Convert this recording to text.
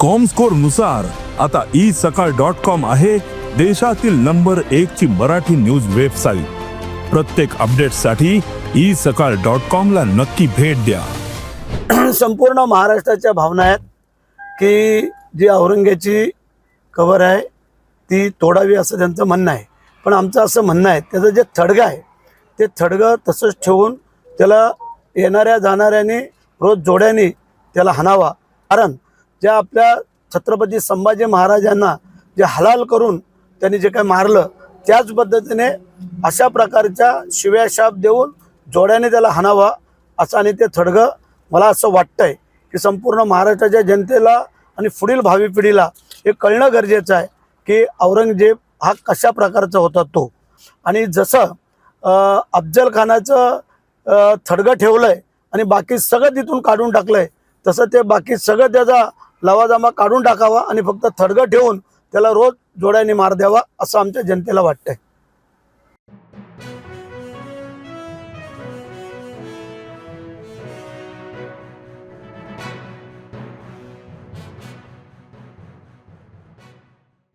कॉमस्कोरनुसार आता ई सकाळ dot com आहे देशातील नंबर एक ची मराठी न्यूज वेबसाईट प्रत्येक अपडेटसाठी ई सकाळ डॉट कॉम ला नक्की भेट द्या. संपूर्ण महाराष्ट्राच्या भावना आहेत की जी औरंग्याची कवर आहे ती तोडावी असं त्यांचं म्हणणं आहे. पण आमचं असं म्हणणं आहे त्याचं जे थडगं आहे ते थडगं तसंच ठेवून त्याला येणाऱ्या जाणाऱ्याने रोज जोड्याने त्याला हाणावा. कारण ज्या आपल्या छत्रपती संभाजी महाराजांना जे हलाल करून त्यांनी जे काही मारलं त्याच पद्धतीने अशा प्रकारच्या शिव्या शाप देऊन जोड्याने त्याला हाणावा असं आणि ते थडगं मला असं वाटतंय की संपूर्ण महाराष्ट्राच्या जनतेला आणि पुढील भावी पिढीला हे कळणं गरजेचं आहे की औरंगजेब हा कशा प्रकारचा होता तो. आणि जसं अफजल खानाचं थडगं ठेवलं आहे आणि बाकी सगळं तिथून काढून टाकलं आहे तसं ते बाकी सगळं त्याचा लवाजमा काढून टाकावा आणि फक्त थडगं ठेवून त्याला रोज जोड्याने मार द्यावा असं आमच्या जनतेला वाटतंय.